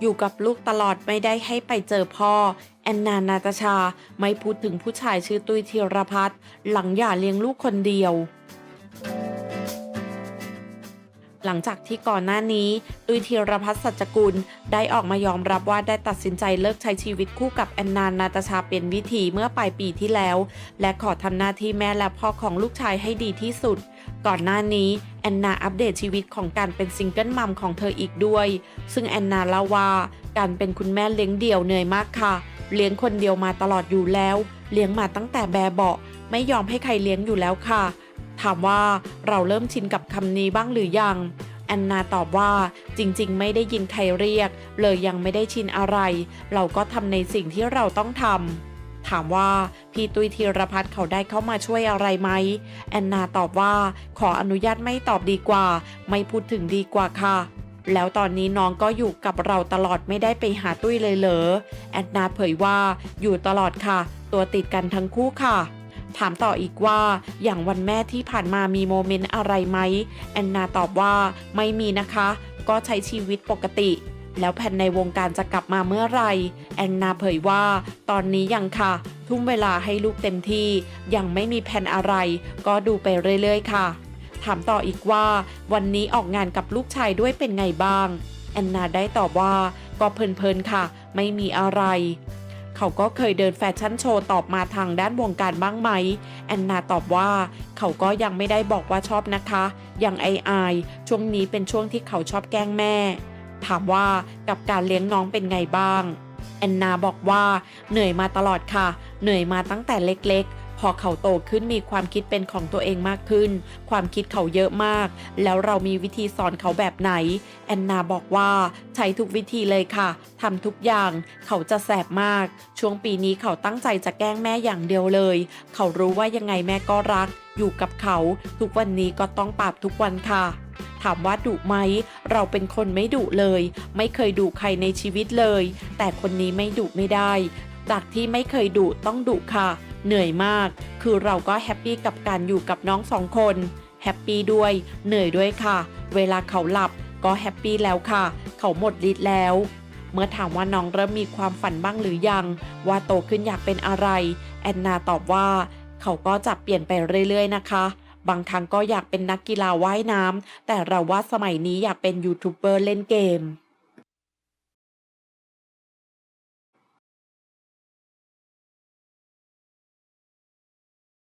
อยู่กับลูกตลอดไม่ได้ให้ไปเจอพ่อ แอนนานาตาชาไม่พูดถึงผู้ชายชื่อตุ้ยธีรพัฒน์หลังหย่าเลี้ยงลูกคนเดียว หลังจากที่ก่อนหน้านี้ตุยธีรพัฒน์สัจกุลได้ออกมายอมรับว่าได้ตัดสินใจเลิกใช้ชีวิตคู่กับแอนนานาตาชาเป็นวิธีเมื่อปลายปีที่แล้ว และขอทำหน้าที่แม่และพ่อของลูกชายให้ดีที่สุด ก่อนหน้านี้แอนนาอัปเดตชีวิตของการเป็นซิงเกิลมัมของเธออีกด้วย ซึ่งแอนนาเล่าว่าการเป็นคุณแม่เลี้ยงเดี่ยวเหนื่อยมากค่ะ เลี้ยงคนเดียวมาตลอดอยู่แล้ว เลี้ยงมาตั้งแต่แบบเบาะไม่ยอมให้ใครเลี้ยงอยู่แล้วค่ะ ถามว่าเราเริ่มชินกับคำนี้บ้างหรือยัง แอนนาตอบว่าจริงๆ ไม่ได้ยินใครเรียก เลยยังไม่ได้ชินอะไร เราก็ทำในสิ่งที่เราต้องทำถามว่าพี่ตุ้ยธีรพัฒน์เขาได้เข้ามาช่วยอะไรไหม แอนนาตอบว่า ขออนุญาตไม่ตอบดีกว่า ไม่พูดถึงดีกว่าค่ะ แล้วตอนนี้น้องก็อยู่กับเราตลอดไม่ได้ไปหาตุ้ยเลยเหรอ แอนนาเผยว่าอยู่ตลอดค่ะ ตัวติดกันทั้งคู่ค่ะ ถามต่ออีกว่า อย่างวันแม่ที่ผ่านมามีโมเมนต์อะไรไหม แอนนาตอบว่าไม่มีนะคะ ก็ใช้ชีวิตปกติ แล้วแผนในวงการจะกลับมาเมื่อไหร่ แอนนาเผยว่า ตอนนี้ยังค่ะ ทุ่มเวลาให้ลูกเต็มที่ ยังไม่มีแผนอะไร ก็ดูไปเรื่อยๆค่ะ ถามต่ออีกว่า วันนี้ออกงานกับลูกชายด้วยเป็นไงบ้าง แอนนาได้ตอบว่า ก็เพลินๆค่ะ ไม่มีอะไร เขาก็เคยเดินแฟชั่นโชว์ตอบมาทางด้านวงการบ้างไหม แอนนาตอบว่า เขาก็ยังไม่ได้บอกว่าชอบนะคะยังไออายช่วงนี้เป็นช่วงที่เขาชอบแกล้งแม่ ถามว่ากับการเลี้ยงน้องเป็นไงบ้าง แอนนาบอกว่าเหนื่อยมาตลอดค่ะ เหนื่อยมาตั้งแต่เล็กๆ พอเขาโตขึ้นมีความคิดเป็นของตัวเองมากขึ้น ความคิดเขาเยอะมาก แล้วเรามีวิธีสอนเขาแบบไหน แอนนาบอกว่าใช้ทุกวิธีเลยค่ะทำทุกอย่างเขาจะแสบมาก ช่วงปีนี้เขาตั้งใจจะแกล้งแม่อย่างเดียวเลย เขารู้ว่ายังไงแม่ก็รัก อยู่กับเขา ทุกวันนี้ก็ต้องปราบทุกวันค่ะถามว่าดุไหม เราเป็นคนไม่ดุเลย ไม่เคยดุใครในชีวิตเลย แต่คนนี้ไม่ดุไม่ได้ จากที่ไม่เคยดุต้องดุค่ะ เหนื่อยมาก คือเราก็แฮปปี้กับการอยู่กับน้องสองคน แฮปปี้ด้วย เหนื่อยด้วยค่ะ เวลาเขาหลับก็แฮปปี้แล้วค่ะ เขาหมดฤทธิ์แล้ว เมื่อถามว่าน้องเริ่มมีความฝันบ้างหรือยัง ว่าโตขึ้นอยากเป็นอะไร แอนนาตอบว่า เขาก็จะเปลี่ยนไปเรื่อยๆนะคะบางครั้งก็อยากเป็นนักกีฬาว่ายน้ำแต่เราว่าสมัยนี้อยากเป็นยูทูบเบอร์เล่นเกม